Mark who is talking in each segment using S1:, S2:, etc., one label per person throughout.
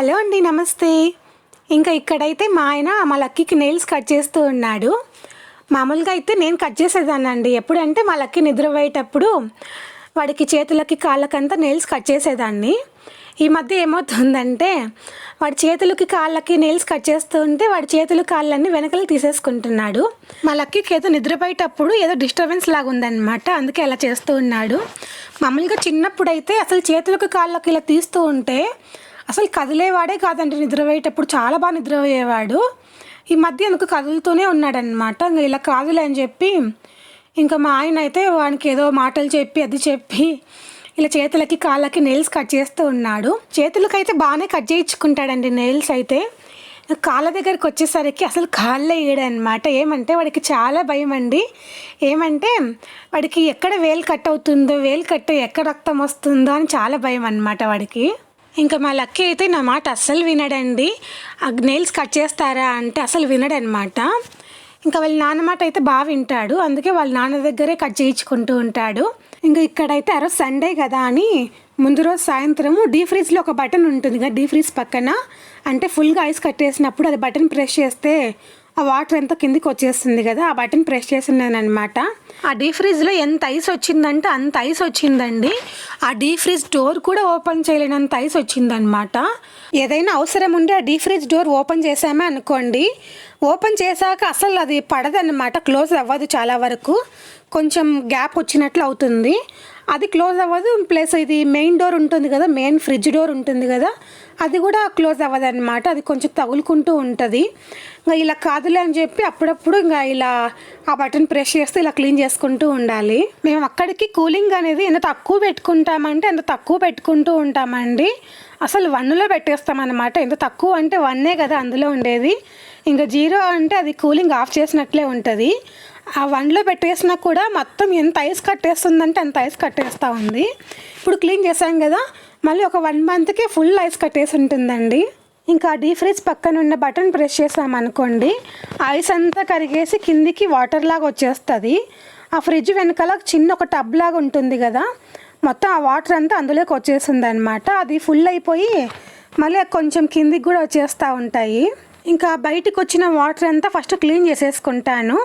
S1: Hello అండి నమస్తే. ఇంకా ఇక్కడైతే మా ఆయన మా లక్కీకి నెయిల్స్ కట్ చేస్తూ ఉన్నాడు. మామూలుగా అయితే నేను కట్ చేసేదానండి ఎప్పుడంటే మా లక్కీ నిద్రపోయేటప్పుడు వాడికి చేతులకి కాళ్ళకంతా నెయిల్స్ కట్ చేసేదాన్ని. ఈ మధ్య ఏమవుతుందంటే వాడి చేతులకి కాళ్ళకి నెయిల్స్ కట్ చేస్తూ ఉంటే వాడి చేతులు కాళ్ళన్నీ వెనకలు తీసేసుకుంటున్నాడు. మా లక్కీకి ఏదో నిద్రపోయేటప్పుడు ఏదో డిస్టర్బెన్స్ లాగా ఉందన్నమాట. అందుకే అలా చేస్తూ ఉన్నాడు. మామూలుగా చిన్నప్పుడు అయితే అసలు చేతులకు కాళ్ళకి ఇలా తీస్తూ ఉంటే అసలు కదిలేవాడే కాదండి నిద్రపోయేటప్పుడు చాలా బాగా నిద్రపోయేవాడు. ఈ మధ్య ఎందుకు కదులుతూనే ఉన్నాడనమాట ఇంకా ఇలా కాదులే అని చెప్పి ఇంకా మా ఆయన అయితే వానికి ఏదో మాటలు చెప్పి అది చెప్పి ఇలా చేతులకి కాళ్ళకి నెయిల్స్ కట్ చేస్తూ ఉన్నాడు. చేతులకైతే బాగానే కట్ చేయించుకుంటాడండి నెయిల్స్ అయితే. కాళ్ళ దగ్గరికి వచ్చేసరికి అసలు కాళ్ళే వేయడనమాట ఏమంటే వాడికి చాలా భయం అండి. ఏమంటే వాడికి ఎక్కడ వేలు కట్ అవుతుందో వేలు కట్ ఎక్కడ రక్తం వస్తుందో అని చాలా భయం అనమాట వాడికి. ఇంకా మా లక్కీ అయితే నా మాట అస్సలు వినడండి. ఆ నెయిల్స్ కట్ చేస్తారా అంటే అసలు వినడనమాట. ఇంకా వాళ్ళ నాన్న మాట అయితే బాగా వింటాడు. అందుకే వాళ్ళ నాన్న దగ్గరే కట్ చేయించుకుంటూ ఉంటాడు. ఇంకా ఇక్కడైతే ఆ రోజు సండే కదా అని ముందు రోజు సాయంత్రము డీ ఫ్రిడ్జ్లో ఒక బటన్ ఉంటుంది కదా డీ ఫ్రిడ్జ్ పక్కన. అంటే ఫుల్గా ఐస్ కట్టేసినప్పుడు అది బటన్ ప్రెస్ చేస్తే ఆ వాటర్ ఎంత కిందికి వచ్చేస్తుంది కదా ఆ బటన్ ప్రెస్ చేసినాను అనమాట ఆ డీ ఫ్రిడ్జ్లో ఎంత ఐస్ వచ్చిందంటే అంత ఐస్ వచ్చిందండి. ఆ డీ ఫ్రిడ్జ్ డోర్ కూడా ఓపెన్ చేయలేనంత ఐస్ వచ్చిందనమాట ఏదైనా అవసరం ఉండి ఆ డీ ఫ్రిడ్జ్ డోర్ ఓపెన్ చేసామే అనుకోండి. ఓపెన్ చేశాక అసలు అది పడదన్నమాట క్లోజ్ అవ్వదు చాలా వరకు. కొంచెం గ్యాప్ వచ్చినట్లు అవుతుంది. అది క్లోజ్ అవ్వదు. ప్లస్ ఇది మెయిన్ డోర్ ఉంటుంది కదా మెయిన్ ఫ్రిడ్జ్ డోర్ ఉంటుంది కదా అది కూడా క్లోజ్ అవ్వదు అనమాట అది కొంచెం తగులుకుంటూ ఉంటుంది. ఇంకా ఇలా కాదులే అని చెప్పి అప్పుడప్పుడు ఇంకా ఇలా ఆ బటన్ ప్రెస్ చేస్తే ఇలా క్లీన్ చేసుకుంటూ ఉండాలి. మేము అక్కడికి కూలింగ్ అనేది ఎంత తక్కువ పెట్టుకుంటామంటే ఎంత తక్కువ పెట్టుకుంటూ ఉంటామండి. అసలు వన్నులో పెట్టేస్తామన్నమాట. ఎంత తక్కువ అంటే వన్నే కదా అందులో ఉండేది. ఇంకా జీరో అంటే అది కూలింగ్ ఆఫ్ చేసినట్లే ఉంటుంది. ఆ వన్లో పెట్టేసినా కూడా మొత్తం ఎంత ఐస్ కట్టేస్తుందంటే అంత ఐస్ కట్టేస్తూ ఉంది. ఇప్పుడు క్లీన్ చేసాం కదా మళ్ళీ ఒక వన్ మంత్కి ఫుల్ ఐస్ కట్టేసి ఉంటుందండి. ఇంకా డీ ఫ్రిడ్జ్ పక్కన ఉన్న బటన్ ప్రెస్ చేసామనుకోండి ఐస్ అంతా కరిగేసి కిందికి వాటర్ లాగా వచ్చేస్తుంది. ఆ ఫ్రిడ్జ్ వెనకాల చిన్న ఒక టబ్ లాగా ఉంటుంది కదా మొత్తం ఆ వాటర్ అంతా అందులోకి వచ్చేసింది అనమాట అది ఫుల్ అయిపోయి మళ్ళీ కొంచెం కిందికి కూడా వచ్చేస్తూ ఉంటాయి. ఇంకా బయటకు వచ్చిన వాటర్ అంతా ఫస్ట్ క్లీన్ చేసేసుకుంటాను.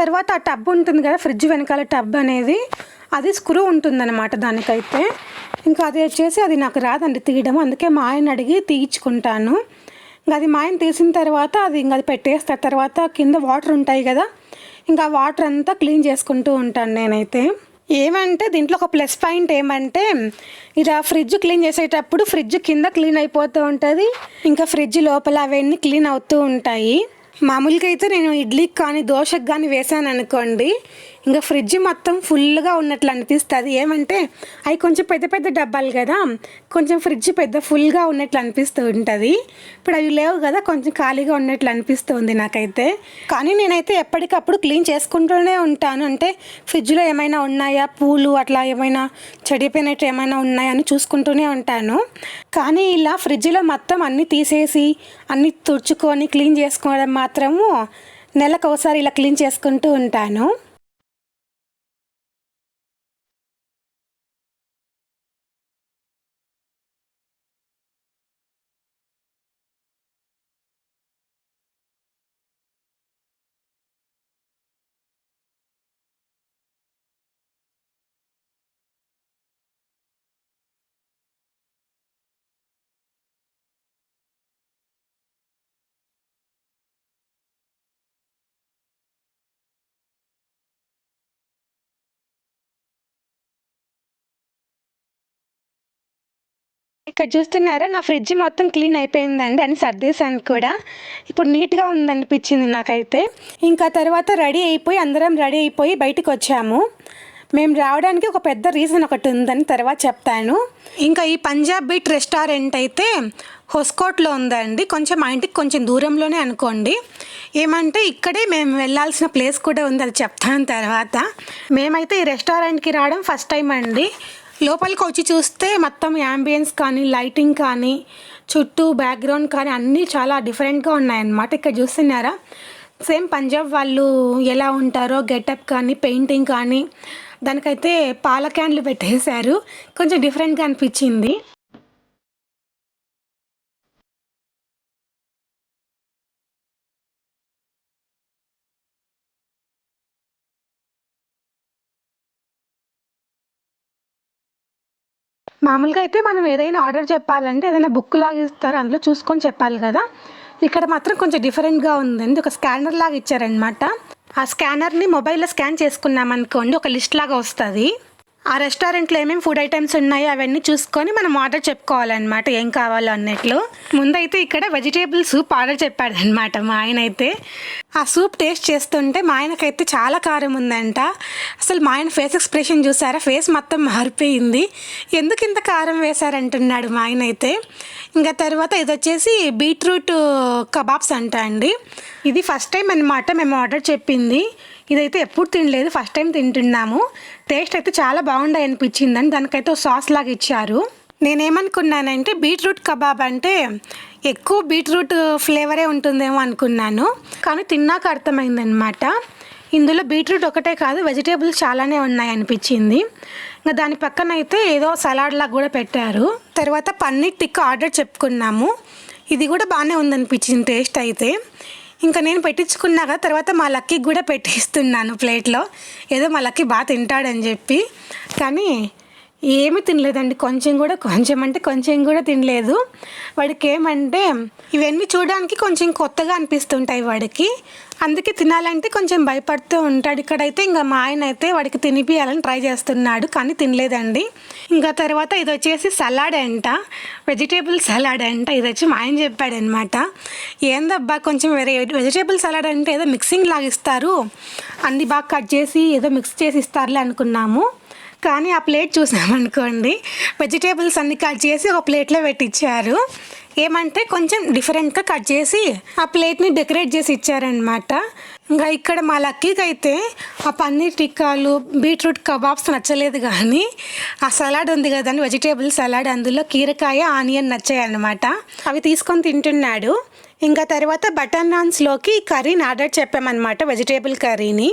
S1: తర్వాత ఆ టబ్ ఉంటుంది కదా ఫ్రిడ్జ్ వెనకాల టబ్ అనేది అది స్క్రూ ఉంటుందన్నమాట దానికైతే. ఇంకా అది వచ్చేసి అది నాకు రాదండి తీయడం అందుకే మా ఆయన అడిగి తీయించుకుంటాను. ఇంకా అది మా ఆయన తీసిన తర్వాత అది ఇంకా అది పెట్టేస్తా తర్వాత కింద వాటర్ ఉంటాయి కదా ఇంకా వాటర్ అంతా క్లీన్ చేసుకుంటూ ఉంటాను నేనైతే. ఏమంటే దీంట్లో ఒక ప్లస్ పాయింట్ ఏమంటే ఇలా ఫ్రిడ్జ్ క్లీన్ చేసేటప్పుడు ఫ్రిడ్జ్ కింద క్లీన్ అయిపోతూ ఉంటుంది ఇంకా ఫ్రిడ్జ్ లోపల అవన్నీ క్లీన్ అవుతూ ఉంటాయి. మామూలుగా అయితే నేను ఇడ్లీకి కానీ దోశకు కానీ వేసాను అనుకోండి ఇంకా ఫ్రిడ్జ్ మొత్తం ఫుల్గా ఉన్నట్లు అనిపిస్తుంది. ఏమంటే అవి కొంచెం పెద్ద పెద్ద డబ్బాలు కదా కొంచెం ఫ్రిడ్జ్ పెద్ద ఫుల్గా ఉన్నట్లు అనిపిస్తూ ఉంటుంది. ఇప్పుడు అవి లేవు కదా కొంచెం ఖాళీగా ఉన్నట్లు అనిపిస్తుంది నాకైతే. కానీ నేనైతే ఎప్పటికప్పుడు క్లీన్ చేసుకుంటూనే ఉంటాను. అంటే ఫ్రిడ్జ్లో ఏమైనా ఉన్నాయా పూలు అట్లా ఏమైనా చెడిపోయినట్టు ఏమైనా ఉన్నాయా అని చూసుకుంటూనే ఉంటాను. కానీ ఇలా ఫ్రిడ్జ్లో మొత్తం అన్నీ తీసేసి అన్నీ తుడుచుకొని క్లీన్ చేసుకోవడం మాత్రము నెలకు ఒకసారి ఇలా క్లీన్ చేసుకుంటూ ఉంటాను. ఇక్కడ చూస్తున్నారా? నా ఫ్రిడ్జ్ మొత్తం క్లీన్ అయిపోయిందండి అని సర్దేశాను కూడా. ఇప్పుడు నీట్గా ఉందనిపించింది నాకైతే. ఇంకా తర్వాత రెడీ అయిపోయి అందరం రెడీ అయిపోయి బయటకు వచ్చాము. మేము రావడానికి ఒక పెద్ద రీజన్ ఒకటి ఉందని తర్వాత చెప్తాను. ఇంకా ఈ పంజాబ్ బీట్ రెస్టారెంట్ అయితే హొస్కోట్లో ఉందండి. కొంచెం మా ఇంటికి కొంచెం దూరంలోనే అనుకోండి. ఏమంటే ఇక్కడే మేము వెళ్ళాల్సిన ప్లేస్ కూడా ఉంది అది చెప్తాను తర్వాత. మేమైతే ఈ రెస్టారెంట్కి రావడం ఫస్ట్ టైం అండి. లోపలికి వచ్చి చూస్తే మొత్తం యాంబియన్స్ కానీ లైటింగ్ కానీ చుట్టూ బ్యాక్గ్రౌండ్ కానీ అన్నీ చాలా డిఫరెంట్గా ఉన్నాయన్నమాట. ఇక్కడ చూస్తున్నారా? సేమ్ పంజాబ్ వాళ్ళు ఎలా ఉంటారో గెటప్ కానీ పెయింటింగ్ కానీ దానికైతే పాల క్యాన్లు పెట్టేశారు. కొంచెం డిఫరెంట్గా అనిపించింది. మామూలుగా అయితే మనం ఏదైనా ఆర్డర్ చెప్పాలంటే ఏదైనా బుక్ లాగా ఇస్తారు అందులో చూసుకొని చెప్పాలి కదా. ఇక్కడ మాత్రం కొంచెం డిఫరెంట్గా ఉందండి ఒక స్కానర్ లాగా ఇచ్చారనమాట ఆ స్కానర్ని మొబైల్లో స్కాన్ చేసుకున్నాం అనుకోండి ఒక లిస్ట్ లాగా వస్తుంది. ఆ రెస్టారెంట్లో ఏమేమి ఫుడ్ ఐటమ్స్ ఉన్నాయో అవన్నీ చూసుకొని మనం ఆర్డర్ చెప్పుకోవాలన్నమాట. ఏం కావాలో అన్నట్లు. ముందైతే ఇక్కడ వెజిటేబుల్ సూప్ ఆర్డర్ చెప్పాడు అనమాట మా ఆయన అయితే ఆ సూప్ టేస్ట్ చేస్తుంటే మా ఆయనకైతే చాలా కారం ఉందంట. అసలు మా ఆయన ఫేస్ ఎక్స్ప్రెషన్ చూసారా? ఫేస్ మొత్తం మారిపోయింది. ఎందుకు ఇంత కారం వేశారంటున్నాడు మా ఆయన అయితే ఇంకా తర్వాత ఇది వచ్చేసి బీట్రూట్ కబాబ్స్ అంట అండి. ఇది ఫస్ట్ టైం అనమాట మేము ఆర్డర్ చెప్పింది. ఇదైతే ఎప్పుడు తినలేదు ఫస్ట్ టైం తింటున్నాము. టేస్ట్ అయితే చాలా బాగుండాయి అనిపించిందని దానికైతే సాస్ లాగా ఇచ్చారు. నేనేమనుకున్నానంటే బీట్రూట్ కబాబ్ అంటే ఎక్కువ బీట్రూట్ ఫ్లేవరే ఉంటుందేమో అనుకున్నాను. కానీ తిన్నాక అర్థమైందనమాట ఇందులో బీట్రూట్ ఒకటే కాదు వెజిటేబుల్స్ చాలానే ఉన్నాయి అనిపించింది. ఇంకా దాని పక్కన అయితే ఏదో సలాడ్ లాగా కూడా పెట్టారు. తర్వాత పన్నీర్ టిక్ ఆర్డర్ చెప్పుకున్నాము. ఇది కూడా బాగానే ఉందనిపించింది టేస్ట్ అయితే. ఇంకా నేను పెట్టించుకున్నాక తర్వాత మా లక్కీకి కూడా పెట్టిస్తున్నాను ప్లేట్లో. ఏదో మా లక్కీ బాగా తింటాడని చెప్పి. కానీ ఏమీ తినలేదండి. కొంచెం కూడా కొంచెం అంటే కొంచెం కూడా తినలేదు. వాడికి ఏమంటే ఇవన్నీ చూడడానికి కొంచెం కొత్తగా అనిపిస్తుంటాయి వాడికి. అందుకే తినాలంటే కొంచెం భయపడుతూ ఉంటాడు. ఇక్కడైతే ఇంకా మా ఆయన అయితే వాడికి తినిపియాలని ట్రై చేస్తున్నాడు కానీ తినలేదండి. ఇంకా తర్వాత ఇది వచ్చేసి సలాడ్ అంట. వెజిటేబుల్ సలాడ్ అంట. ఇది వచ్చి మా ఆయన చెప్పాడనమాట. ఏందబ్బా కొంచెం వేరే వెజిటేబుల్ సలాడ్ అంటే ఏదో మిక్సింగ్ లాగా ఇస్తారు. అన్ని బాగా కట్ చేసి ఏదో మిక్స్ చేసి ఇస్తారులే అనుకున్నాము. కానీ ఆ ప్లేట్ చూసామనుకోండి వెజిటేబుల్స్ అన్ని కట్ చేసి ఒక ప్లేట్లో పెట్టించారు ఏమంటే కొంచెం డిఫరెంట్గా కట్ చేసి ఆ ప్లేట్ని డెకరేట్ చేసి ఇచ్చారనమాట ఇంకా ఇక్కడ మా లక్కీకి అయితే ఆ పన్నీర్ టిక్కాలు బీట్రూట్ కబాబ్స్ నచ్చలేదు కానీ ఆ సలాడ్ ఉంది కదండి వెజిటేబుల్ సలాడ్ అందులో కీరకాయ ఆనియన్ నచ్చాయి అనమాట అవి తీసుకొని తింటున్నాడు. ఇంకా తర్వాత బటర్ నాన్స్లోకి కర్రీని ఆర్డర్ చెప్పామన్నమాట వెజిటేబుల్ కర్రీని.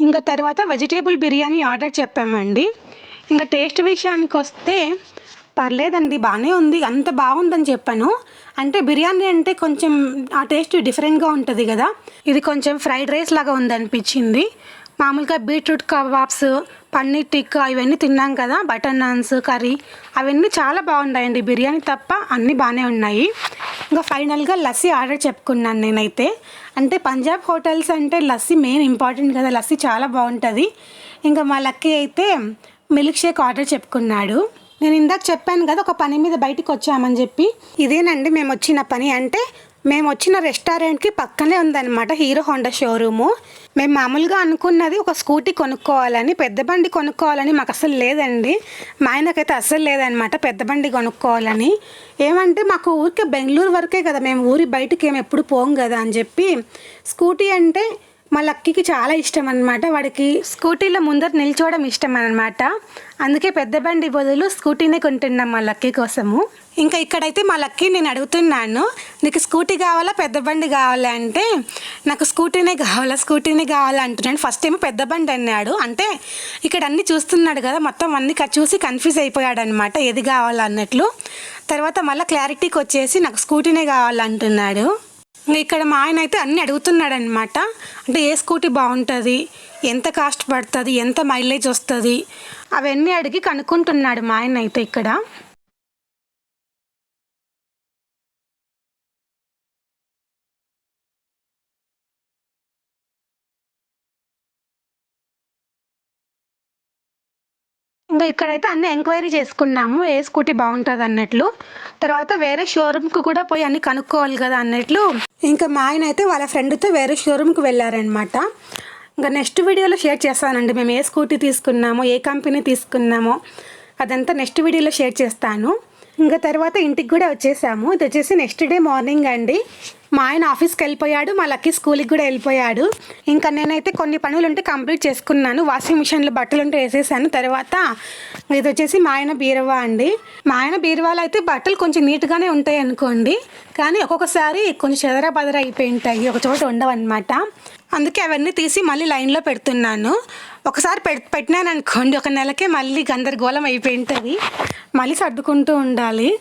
S1: ఇంకా తర్వాత వెజిటేబుల్ బిర్యానీ ఆర్డర్ చెప్పామండి. ఇంకా టేస్ట్ విషయానికి వస్తే పర్లేదండి బాగానే ఉంది అంత బాగుందని చెప్పాను. అంటే బిర్యానీ అంటే కొంచెం ఆ టేస్ట్ డిఫరెంట్గా ఉంటుంది కదా. ఇది కొంచెం ఫ్రైడ్ రైస్ లాగా ఉందనిపించింది. మామూలుగా బీట్రూట్ కబాబ్స్ పన్నీర్ టిక్కా ఇవన్నీ తిన్నాం కదా బటర్ నాన్స్ కర్రీ అవన్నీ చాలా బాగున్నాయండి బిర్యానీ తప్ప అన్నీ బాగానే ఉన్నాయి. ఇంకా ఫైనల్గా లస్సీ ఆర్డర్ చెప్పుకున్నాను నేనైతే. అంటే పంజాబ్ హోటల్స్ అంటే లస్సీ మెయిన్ ఇంపార్టెంట్ కదా లస్సీ చాలా బాగుంటుంది. ఇంకా మా లక్కీ అయితే మిల్క్ షేక్ ఆర్డర్ చెప్పుకున్నాడు. నేను ఇందాక చెప్పాను కదా ఒక పని మీద బయటికి వచ్చామని చెప్పి. ఇదేనండి మేము వచ్చిన పని. అంటే మేము వచ్చిన రెస్టారెంట్కి పక్కనే ఉందన్నమాట హీరో హోండా షోరూము. మేము మామూలుగా అనుకున్నది ఒక స్కూటీ కొనుక్కోవాలని పెద్ద బండి కొనుక్కోవాలని మాకు అసలు లేదండి. మా ఆయనకైతే అసలు లేదనమాట పెద్ద బండి కొనుక్కోవాలని. ఏమంటే మాకు ఊరికే బెంగళూరు వరకే కదా మేము ఊరి బయటికి ఏమి ఎప్పుడు పోం కదా అని చెప్పి స్కూటీ అంటే మా లక్కీకి చాలా ఇష్టం అనమాట వాడికి స్కూటీలో ముందర నిల్చోవడం ఇష్టం అనమాట అందుకే పెద్ద బండి బదులు స్కూటీనే కొంటున్నాం మా లక్కీ కోసము. ఇంకా ఇక్కడైతే మా లక్కీ నేను అడుగుతున్నాను నీకు స్కూటీ కావాలా పెద్ద బండి కావాలా? అంటే నాకు స్కూటీనే కావాలా స్కూటీనే కావాలా అంటున్నాడు. ఫస్ట్ ఏమో పెద్ద బండి అన్నాడు. అంటే ఇక్కడ అన్ని చూస్తున్నాడు కదా మొత్తం అన్ని చూసి కన్ఫ్యూజ్ అయిపోయాడు అనమాట ఏది కావాలా అన్నట్లు. తర్వాత మళ్ళీ క్లారిటీకి వచ్చేసి నాకు స్కూటీనే కావాలంటున్నాడు ఇక్కడ మా ఆయన అయితే అన్నీ అడుగుతున్నాడు అనమాట అంటే ఏ స్కూటీ బాగుంటుంది? ఎంత కాస్ట్ పడుతుంది? ఎంత మైలేజ్ వస్తుంది? అవన్నీ అడిగి కనుక్కుంటున్నాడు మా ఆయన అయితే ఇక్కడ. ఇంకా ఇక్కడైతే అన్ని ఎంక్వైరీ చేసుకున్నాము. ఏ స్కూటీ బాగుంటుంది అన్నట్లు. తర్వాత వేరే షోరూమ్కి కూడా పోయి అన్ని కనుక్కోవాలి కదా అన్నట్లు. ఇంకా మా ఆయన అయితే వాళ్ళ ఫ్రెండ్తో వేరే షోరూమ్కి వెళ్ళారనమాట ఇంకా నెక్స్ట్ వీడియోలో షేర్ చేస్తానండి. మేము ఏ స్కూటీ తీసుకున్నామో ఏ కంపెనీ తీసుకున్నామో అదంతా నెక్స్ట్ వీడియోలో షేర్ చేస్తాను. ఇంకా తర్వాత ఇంటికి కూడా వచ్చేసాము. ఇది వచ్చేసి నెక్స్ట్ డే మార్నింగ్ అండి. మా ఆయన ఆఫీస్కి వెళ్ళిపోయాడు మా లక్కీ స్కూల్కి కూడా వెళ్ళిపోయాడు. ఇంకా నేనైతే కొన్ని పనులు ఉంటే కంప్లీట్ చేసుకున్నాను. వాషింగ్ మిషన్లో బట్టలు ఉంటే వేసేసాను. తర్వాత ఇది వచ్చేసి మా ఆయన బీరువా అండి. మా ఆయన బీరువాలో అయితే బట్టలు కొంచెం నీట్గానే ఉంటాయి అనుకోండి. కానీ ఒక్కొక్కసారి కొంచెం చెదరా బదర అయిపోయి ఉంటాయి. ఒక చోట ఉండవన్నమాట. అందుకే అవన్నీ తీసి మళ్ళీ లైన్లో పెడుతున్నాను. ఒకసారి పెట్ పెట్టినాను అనుకోండి. ఒక నెలకే మళ్ళీ గందరగోళం అయిపోయి ఉంటుంది. మళ్ళీ సర్దుకుంటూ ఉండాలి.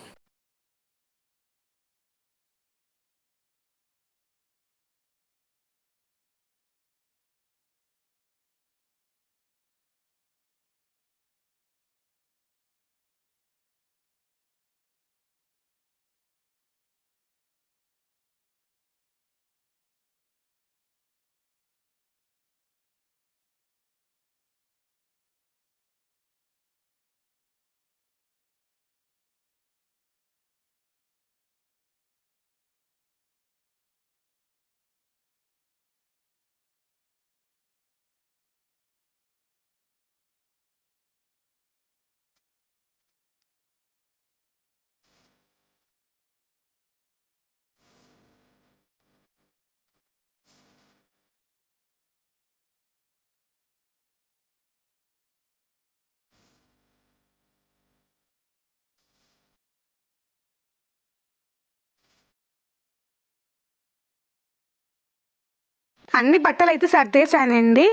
S1: అన్ని బట్టలు అయితే సర్దేశానండి.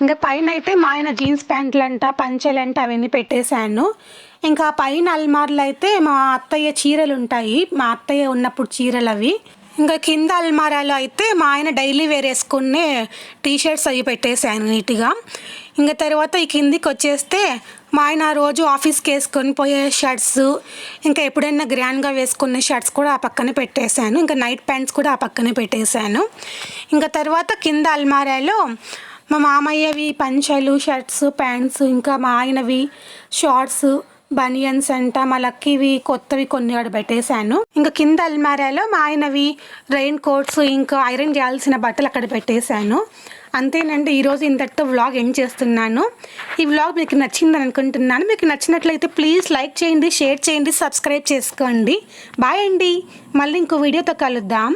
S1: ఇంకా పైన అయితే మా ఆయన జీన్స్ ప్యాంట్లు అంట అంట అవన్నీ పెట్టేశాను. ఇంకా పైన అల్మార్లు అయితే మా అత్తయ్య చీరలు ఉంటాయి మా అత్తయ్య ఉన్నప్పుడు చీరలు అవి ఇంకా కింద అల్మారాలో అయితే మా ఆయన డైలీ వేర్ వేసుకునే టీ షర్ట్స్ అవి పెట్టేశాను నీట్గా. ఇంకా తర్వాత ఈ కిందికి వచ్చేస్తే మా ఆయన రోజు ఆఫీస్కి వేసుకొని పోయే షర్ట్స్ ఇంకా ఎప్పుడైనా గ్రాండ్గా వేసుకునే షర్ట్స్ కూడా ఆ పక్కనే పెట్టేశాను. ఇంకా నైట్ ప్యాంట్స్ కూడా ఆ పక్కనే పెట్టేశాను. ఇంకా తర్వాత కింద అల్మారాలో మా మామయ్యవి పంచలు షర్ట్స్ ప్యాంట్స్ ఇంకా మా ఆయనవి షార్ట్స్ బనియన్స్ అంట మా లక్కీవి కొత్తవి కొన్ని ఆడ పెట్టేశాను. ఇంకా కింద అల్మారాలో మా ఆయనవి రెయిన్ కోట్స్ ఇంకా ఐరన్ చేయాల్సిన బట్టలు అక్కడ పెట్టేశాను. అంతేనండి ఈరోజు ఇంతటితో వ్లాగ్ ఎండ్ చేస్తున్నాను. ఈ వ్లాగ్ మీకు నచ్చిందని అనుకుంటున్నాను. మీకు నచ్చినట్లయితే ప్లీజ్ లైక్ చేయండి షేర్ చేయండి సబ్స్క్రైబ్ చేసుకోండి. బాయ్ అండి. మళ్ళీ ఇంకో వీడియోతో కలుద్దాం.